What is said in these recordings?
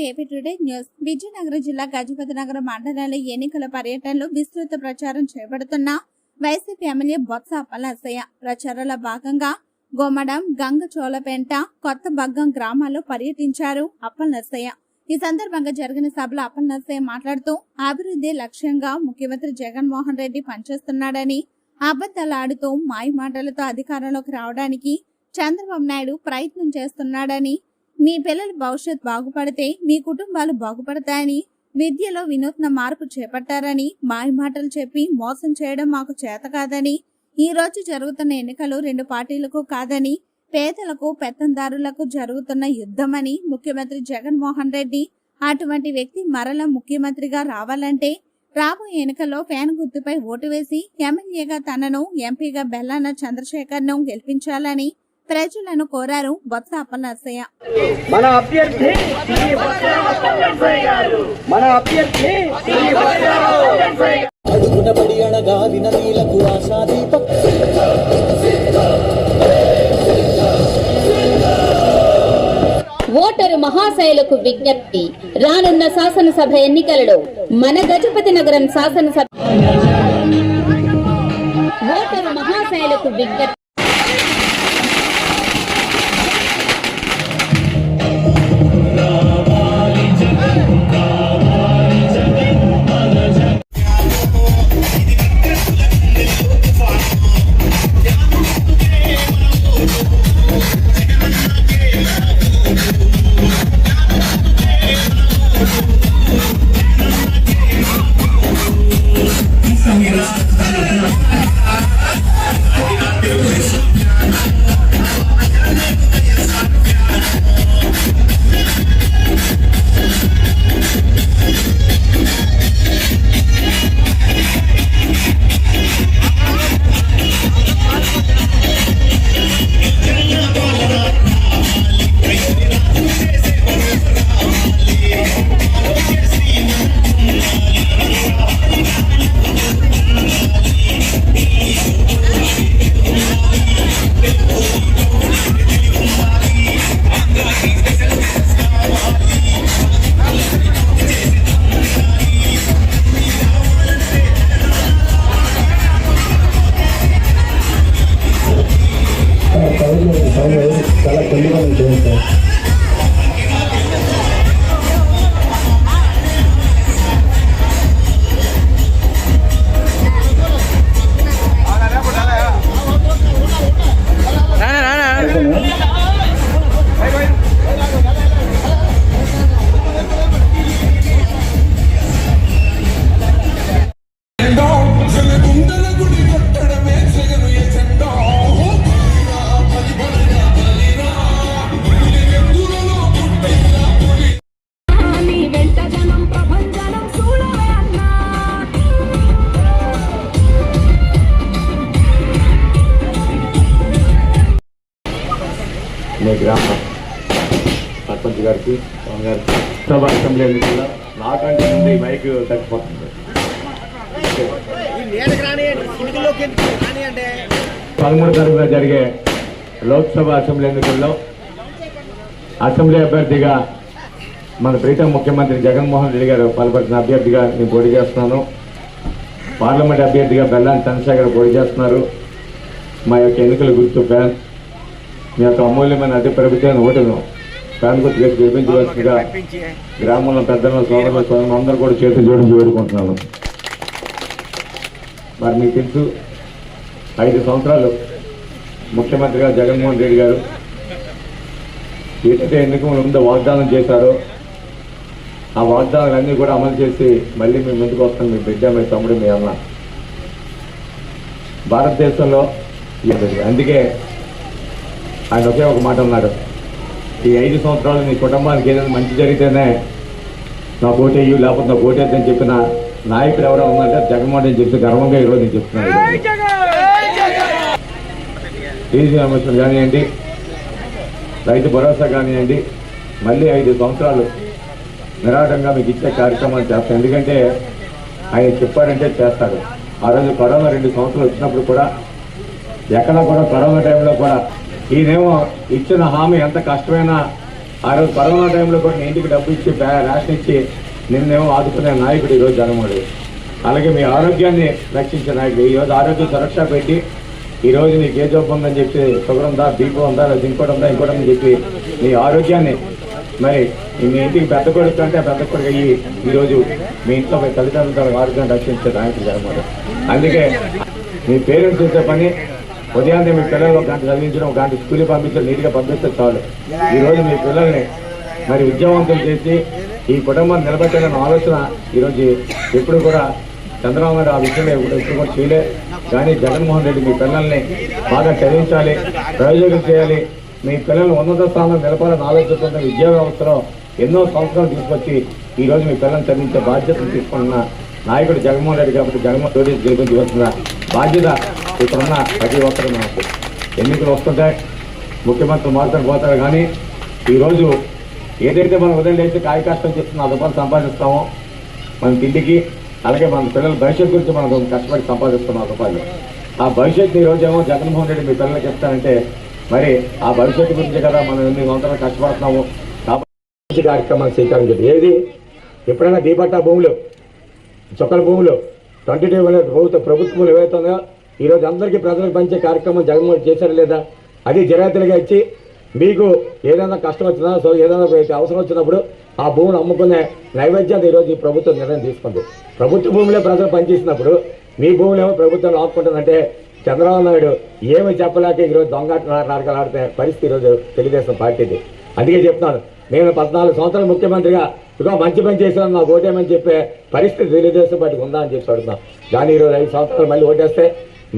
AP today news. Vizianagaram జిల్లా గజపతి నగరం మండలాల ఎన్నికల పర్యటనలో విస్తృత ప్రచారం చేపడుతున్న వైసీపీ ఎమ్మెల్యే బొత్స అప్పలసయ్య. ప్రచారంలో భాగంగా గోమడం గంగచోలపేంట కొత్త బగ్గం గ్రామాల్లో పర్యటించారు అప్పలనర్సయ్య ఈ సందర్భంగా జరిగిన సభలో అప్పలనర్సయ్య మాట్లాడుతూ అభివృద్ధి లక్ష్యంగా ముఖ్యమంత్రి జగన్మోహన్ రెడ్డి పనిచేస్తున్నాడని అబద్ధాలు ఆడుతూ మాయ మాటలతో అధికారంలోకి రావడానికి చంద్రబాబు నాయుడు ప్రయత్నం చేస్తున్నాడని మీ పిల్లల భవిష్యత్ బాగుపడితే మీ కుటుంబాలు బాగుపడతాయని విద్యలో వినూత్న మార్పు చేపట్టారని మాయమాటలు చెప్పి మోసం చేయడం మాకు చేత కాదని ఈ రోజు జరుగుతున్న ఎన్నికలు రెండు పార్టీలకు కాదని పేదలకు పెత్తందారులకు జరుగుతున్న యుద్ధమని ముఖ్యమంత్రి జగన్మోహన్ రెడ్డి అటువంటి వ్యక్తి మరల ముఖ్యమంత్రిగా రావాలంటే రాబోయే ఎన్నికల్లో ఫ్యాన్ గుర్తుపై ఓటు వేసి ఎమ్మెల్యేగా తనను ఎంపీగా బెల్లాన చంద్రశేఖర్ను గెలిపించాలని ప్రజలను కోరారు బొత్స అప్పనర్సయ్య మన అభ్యర్థి మన అభ్యర్థి శ్రీ బొత్స అడుగున పడి అణగారిన నీలకు ఆశాదీప. ఓటరు మహాశైలకు విజ్ఞప్తి. రానున్న శాసనసభ ఎన్నికలలో మన గజపతి నగరం శాసనసభ ఓటరు మహాశైలకు విజ్ఞప్తి. చాలా కొద్దిగా చేయండి సార్ నీ మీ గ్రామ సర్పంచ్ గారికి పవన్ గారికి సభ అసెంబ్లీ ఎన్నికల్లో నాకంటే ముందు ఈ మైక్ తగ్గిపోతుంది. పదమూడు తారీఖున జరిగే లోక్సభ అసెంబ్లీ ఎన్నికల్లో అసెంబ్లీ అభ్యర్థిగా మన ప్రీతం ముఖ్యమంత్రి జగన్మోహన్ రెడ్డి గారు బలపరిచిన అభ్యర్థిగా నేను పోటీ చేస్తున్నాను. పార్లమెంట్ అభ్యర్థిగా బెల్లాని చంద్రశేఖర్ పోటీ చేస్తున్నారు. మా యొక్క ఎన్నికల గుర్తు ఫ్యాన్ మీ యొక్క అమూల్యమైన అతి ప్రభుత్వాన్ని ఓటును ఫ్యాన్ గుర్తు వేసి గెలిపించవలసిందిగా గ్రామంలో పెద్దలను సోదరులు సోదరులు అందరూ కూడా చేతులు జోడించి వేడుకుంటున్నాను. మరి మీకు తెలుసు ఐదు సంవత్సరాలు ముఖ్యమంత్రిగా జగన్మోహన్ రెడ్డి గారు ఏదైతే ఎన్నికల ముందు వాగ్దానం చేశారో ఆ వాగ్దానాలన్నీ కూడా అమలు చేసి మళ్ళీ మీ ముందుకు వస్తాం మీ బిడ్డ మీ తమ్ముడు మీ అన్న. భారతదేశంలో అందుకే ఆయన ఒకే ఒక మాట అన్నాడు. ఈ ఐదు సంవత్సరాలు నీ కుటుంబానికి ఏదైనా మంచి జరిగితేనే నా ఓటేయు లేకపోతే నా ఓటేద్దని చెప్పిన నాయకుడు ఎవరో ఉన్నారంటే జగన్మోహన్ రెడ్డి చెప్తే గర్వంగా ఈరోజు నేను చెప్తున్నాను ఈజీ అంశం కానివ్వండి రైతు భరోసా కానివ్వండి మళ్ళీ ఐదు సంవత్సరాలు నిరాటంగా మీకు ఇచ్చే కార్యక్రమాలు చేస్తాం ఎందుకంటే ఆయన చెప్పారంటే చేస్తారు ఆ రోజు కరోనా రెండు సంవత్సరాలు వచ్చినప్పుడు కూడా ఎక్కడ కూడా కరోనా టైంలో కూడా ఈయనేమో ఇచ్చిన హామీ ఎంత కష్టమైనా ఆ రోజు కరోనా టైంలో కూడా నీ ఇంటికి డబ్బు ఇచ్చి బ్యా- రేషన్ ఇచ్చి నిన్నేమో ఆదుకునే నాయకుడు ఈరోజు జగన్మోహన్ అలాగే మీ ఆరోగ్యాన్ని రక్షించే నాయకుడు. ఈరోజు ఆరోగ్య సురక్ష పెట్టి ఈరోజు నీకు ఏ జబ్బు ఉందని చెప్పి షుగర్ ఉందా బీపీ ఉందా లేదా ఇంకోటి ఉందా ఇంకోటి ఉందని చెప్పి నీ ఆరోగ్యాన్ని మరి మీ ఇంటికి పెద్ద కొడుకు అంటే పెద్ద కొడుకు అయ్యి ఈరోజు మీ ఇంట్లో మీ తల్లిదండ్రులతో ఆరోగ్యాన్ని రక్షించే నాయకుడు జగన్మోహన్ అందుకే మీ పేరెంట్స్ చేసే పని ఉదయాన్నే మీ పిల్లలు ఒక గంట చదివించడం ఒక గంట స్కూల్కి పంపించడం నీట్గా పంపిస్తే చాలు ఈరోజు మీ పిల్లల్ని మరి విద్యావంతం చేసి ఈ కుటుంబాన్ని నిలబెట్టాలన్న ఆలోచన ఈరోజు ఎప్పుడు కూడా చంద్రబాబు నాయుడు ఆ విషయంలో ఎప్పుడు ఎప్పుడు కూడా చేయలే కానీ జగన్మోహన్ రెడ్డి మీ పిల్లల్ని బాగా చదివించాలి ప్రయోజకులు చేయాలి మీ పిల్లల్ని ఉన్నత స్థానంలో నిలపాలని ఆలోచిస్తున్న విద్యా వ్యవస్థలో ఎన్నో సంవత్సరాలు తీసుకొచ్చి ఈరోజు మీ పిల్లల్ని చదివించే బాధ్యతలు తీసుకున్న నాయకుడు జగన్మోహన్ రెడ్డి కాబట్టి జగన్మోహన్ రెడ్డి గెలిపించవలసిన బాధ్యత ఇక్కడున్న ప్రతి ఒక్కరు మనకు ఎన్నికలు వస్తుంటాయి. ముఖ్యమంత్రి మారుతారు పోతారు కానీ ఈరోజు ఏదైతే మనం ఉదయం లేచి కాయ కష్టం చేస్తున్న ఆ రూపాయలు సంపాదిస్తామో మన తిండికి అలాగే మన పిల్లల భవిష్యత్తు గురించి మనం కష్టపడి సంపాదిస్తున్నాం రూపాయలు ఆ భవిష్యత్తు ఈ రోజేమో ఏమో జగన్మోహన్ రెడ్డి మీ పిల్లలకి చెప్తానంటే మరి ఆ భవిష్యత్తు గురించి కదా మనం ఎన్ని వందలు కష్టపడుతున్నాము కాబట్టి మంచి కార్యక్రమాలు శ్రీకారం చుట్టు ఏది? ఎప్పుడైనా దీపట్టా భూములు చొక్కల భూములు ట్వంటీ టూ ప్రభుత్వ ప్రభుత్వం ఏవైతుందో ఈరోజు అందరికీ ప్రజలకు పంచే కార్యక్రమం జగన్మోహన్ చేశారు లేదా? అది జరాతలుగా ఇచ్చి మీకు ఏదైనా కష్టం వచ్చినా సో ఏదైనా అవసరం వచ్చినప్పుడు ఆ భూమిని అమ్ముకునే నైవేద్యాన్ని ఈరోజు ఈ ప్రభుత్వం నిర్ణయం తీసుకుంది. ప్రభుత్వ భూములే ప్రజలు పనిచేసినప్పుడు మీ భూములేమో ప్రభుత్వం ఆపుకుంటుందంటే చంద్రబాబు నాయుడు ఏమి చెప్పలేక ఈరోజు దొంగ నాటకాలు ఆడితే పరిస్థితి ఈరోజు తెలుగుదేశం పార్టీది. అందుకే చెప్తున్నాను నేను పద్నాలుగు సంవత్సరాలు ముఖ్యమంత్రిగా ఇదిగో మంచి పని చేశాను నాకు ఓటేమని చెప్పే పరిస్థితి తెలుగుదేశం పార్టీకి ఉందా అని చెప్పి అడుగుతున్నాను కానీ ఈరోజు ఐదు సంవత్సరాలు మళ్ళీ ఓటేస్తే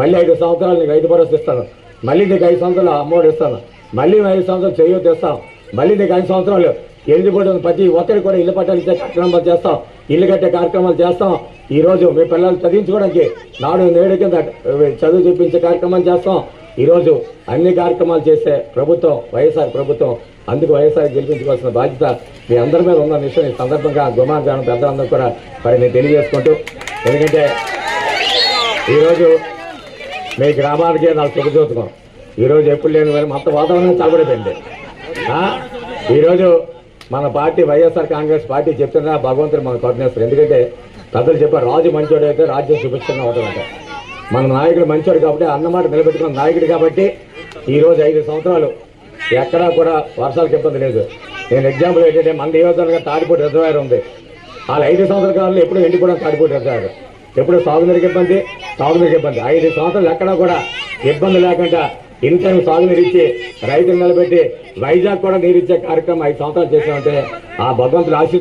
మళ్ళీ ఐదు సంవత్సరాలు నీకు ఐదు భరోసా ఇస్తాను. మళ్ళీ నీకు ఐదు సంవత్సరాలు అమౌంట్ ఇస్తాను. మళ్ళీ ఐదు సంవత్సరాలు చేయొద్దు ఇస్తాం మళ్ళీ నీకు ఐదు సంవత్సరాలు ఎలిజిబుల్ ప్రతి ఒక్కరికి కూడా ఇల్లు పట్టాలు ఇచ్చే కార్యక్రమాలు చేస్తాం. ఇల్లు కట్టే కార్యక్రమాలు చేస్తాం. ఈరోజు మీ పిల్లలు చదివించుకోవడానికి నాడు నేడు కింద చదువు చెప్పించే కార్యక్రమాలు చేస్తాం. ఈరోజు అన్ని కార్యక్రమాలు చేసే ప్రభుత్వం వైఎస్ఆర్ ప్రభుత్వం అందుకు వైఎస్ఆర్ గెలిపించుకోవాల్సిన బాధ్యత మీ అందరి మీద ఉన్న విషయం ఈ సందర్భంగా గుమాన్ పెద్దలందరూ కూడా మరి నేను తెలియజేసుకుంటూ ఎందుకంటే ఈరోజు మీ గ్రామానికి నాకు శుభజోతుకం ఈరోజు ఎప్పుడు లేని వేళ మొత్తం వాతావరణం చలబడిపోయింది ఈరోజు మన పార్టీ వైఎస్ఆర్ కాంగ్రెస్ పార్టీ చెప్తున్నా భగవంతుడు మన కరుణేస్తారు. ఎందుకంటే పెద్దలు చెప్పారు రాజు మంచోడు అయితే రాజ్యం సుభిక్షంగా ఉంటుందంట. మన నాయకుడు మంచోడు కాబట్టి అన్నమాట నిలబెట్టుకున్న నాయకుడు కాబట్టి ఈరోజు ఐదు సంవత్సరాలు ఎక్కడా కూడా వర్షాలకు ఇబ్బంది లేదు. నేను ఎగ్జాంపుల్ ఏంటంటే మన నియోజకవర్గంగా తాడిపూడి రిజర్వాయర్ ఉంది. వాళ్ళు ఐదు సంవత్సరాల కాలంలో ఎప్పుడు ఎండిపోవడం తాడిపూడి రిజర్వాయర్. ఎప్పుడు సాగునీరికి ఇబ్బంది తాగునీరికి ఇబ్బంది. ఐదు సంవత్సరాలు ఎక్కడా కూడా ఇబ్బంది లేకుండా ఇన్ టైం సాగునీరు ఇచ్చి రైతులు నిలబెట్టి వైజాగ్ కూడా నీరు ఇచ్చే కార్యక్రమం ఐదు సంవత్సరాలు చేసామంటే ఆ భగవంతుడు ఆశీర్వాదం